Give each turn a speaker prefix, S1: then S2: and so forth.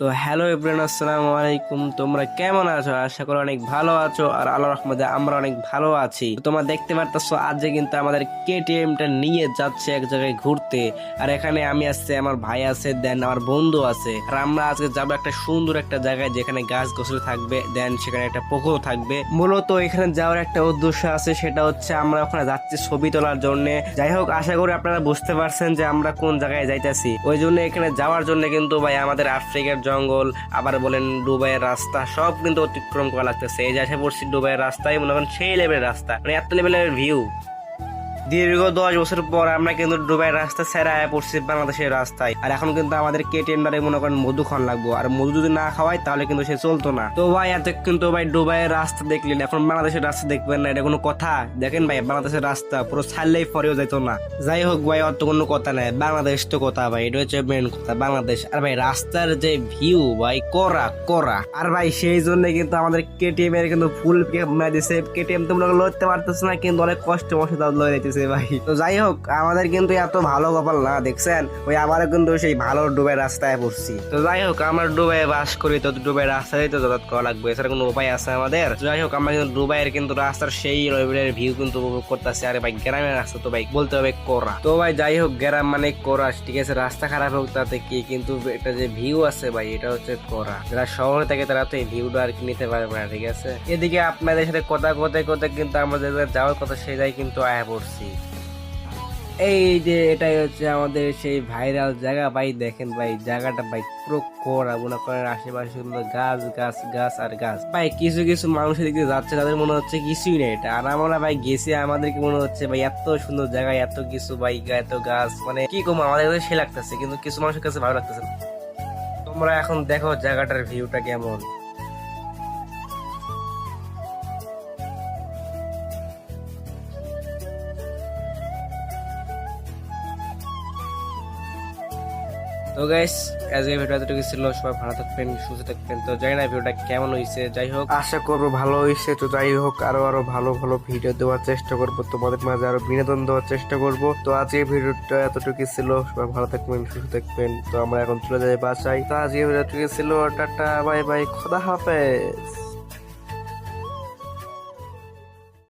S1: তো hello everyone, আসসালামু আলাইকুম। তোমরা কেমন আছো? আশা করি অনেক ভালো আছো আর আল্লাহ রহমতে আমরা অনেক ভালো আছি। তোমরা দেখতে পারতেছো, আজকে কিন্তু আমাদের কেটিএমটা নিয়ে যাচ্ছে এক জায়গায় ঘুরতে। আর এখানে আমি আসছে, আমার ভাই আছে, দেন আমার বন্ধু আছে। আর আমরা আজকে যাব একটা সুন্দর একটা জায়গায় যেখানে গাছ গোসল থাকবে, দেন সেখানে একটা পুকুর থাকবে। মূলত এখানে যাওয়ার একটা উদ্দেশ্য আছে, সেটা হচ্ছে আমরা ওখানে যাচ্ছি ছবি তোলার জন্য। যাই হোক, আশা করি আপনারা বুঝতে পারছেন যে আমরা কোন জায়গায় যাইতেছি। ওই জন্য এখানে যাওয়ার জন্য কিন্তু ভাই আমাদের আফ্রিকার জঙ্গল, আবার বলেন দুবাইয়ের রাস্তা, সব কিন্তু অতিক্রম করা লাগতেছে। এই যে এসে পড়ছি দুবাইয়ের রাস্তায়, মনে করেন সেই লেভেলের রাস্তা। মানে এত লেভেলের ভিউ দীর্ঘ দশ বছর পর আমরা কিন্তু ডুবাই রাস্তা আয়া পড়ছি বাংলাদেশের রাস্তায়। আর এখন কিন্তু আমাদের কেটিএমটারে মনে করেন মধু খান লাগবো। আর মধু যদি না খাওয়াই তাহলে কিন্তু সে চলতো না। তো ভাই, এত কিন্তু ভাই দুবাইয়ের রাস্তা দেখলেন। এখন বাংলাদেশের রাস্তা দেখবেন না, এটা কোনো কথা। দেখেন ভাই, বাংলাদেশের রাস্তা পুরো ছাড়লেই ফরেও যেত না। যাই হোক ভাই, অত কোনো কথা নাই। বাংলাদেশ তো কথা ভাই, এটা হচ্ছে মেন কথা, বাংলাদেশ। আর ভাই, রাস্তার যে ভিউ ভাই, করা করা। আর ভাই, সেই জন্য কিন্তু আমাদের কেটিএম এর কিন্তু ফুল কেটিএম তো লড়তে পারতেছে না, কিন্তু অনেক কষ্ট মশে তাও লড়ে দিতেছে ভাই। তো যাই হোক, আমাদের কিন্তু এত ভালো কপাল না, দেখছেন? ওই আমারও কিন্তু সেই ভালো ডুবে রাস্তায় পড়ছি। তো যাই হোক, আমরা ডুবাই বাস করি, তো ডুবাই রাস্তায় তো যাতায়াত করা লাগবে, এছাড়া কোনো উপায় আছে আমাদের? যাই হোক, আমরা কিন্তু ডুবাইয়ের কিন্তু রাস্তার সেই লেভেলের ভিউ কিন্তু উপভোগ করতেছি। আরে ভাই, গ্রামের রাস্তা তো ভাই, বলতে হবে কোরা। তো ভাই, যাই হোক, গ্রাম মানে কোরা, ঠিক আছে? রাস্তা খারাপ হোক তাতে কি, কিন্তু এটা যে ভিউ আছে ভাই, এটা হচ্ছে কোরা। যারা শহরে থাকে তারা তো এই ভিউটা আর কি নিতে পারবে না, ঠিক আছে? এদিকে আপনাদের সাথে কথা কোথায় কোথায় কিন্তু জায়গায় যাওয়ার কথা জায়গায় কিন্তু আয়া পড়ছি। এই যে এটাই হচ্ছে আমাদের সেই ভাইরাল জায়গা, ভাই দেখেন ভাই, জায়গাটা ভাই পুরো মনে করেন আশেপাশে শুধু গাছ গাছ গাছ আর গাছ। ভাই কিছু কিছু মানুষের দিকে যাচ্ছে, তাদের মনে হচ্ছে কিছুই নেই এটা। আর আমরা ভাই গেছি, আমাদেরকে মনে হচ্ছে ভাই এত সুন্দর জায়গা, এত কিছু ভাই, এত গাছ মানে কি কম আমাদের কাছে সে লাগতেছে, কিন্তু কিছু মানুষের কাছে ভালো লাগতেছে। তোমরা এখন দেখো জায়গাটার ভিউটা কেমন। তো গাইস আজকে ভিডিও এতটুকু ছিল। সবাই ভালো থাকবেন, সুস্থ থাকবেন। তো জানি না ভিডিওটা কেমন হয়েছে, যাই হোক। আশা করব ভালো হয়েছে। তো যাই হোক, আরও আরও ভালো ভালো ভিডিও দেওয়ার চেষ্টা করব। তোমাদের মাঝে আরও বিনোদন দেওয়ার চেষ্টা করব। তো আজকে ভিডিওটা এতটুকু ছিল। সবাই ভালো থাকবেন, সুস্থ থাকবেন। তো আমরা এখন চলে যাই বাসায়। তো আজকে ভিডিওটুকু ছিল। টাটা, বাই বাই, খোদা হাফেজ।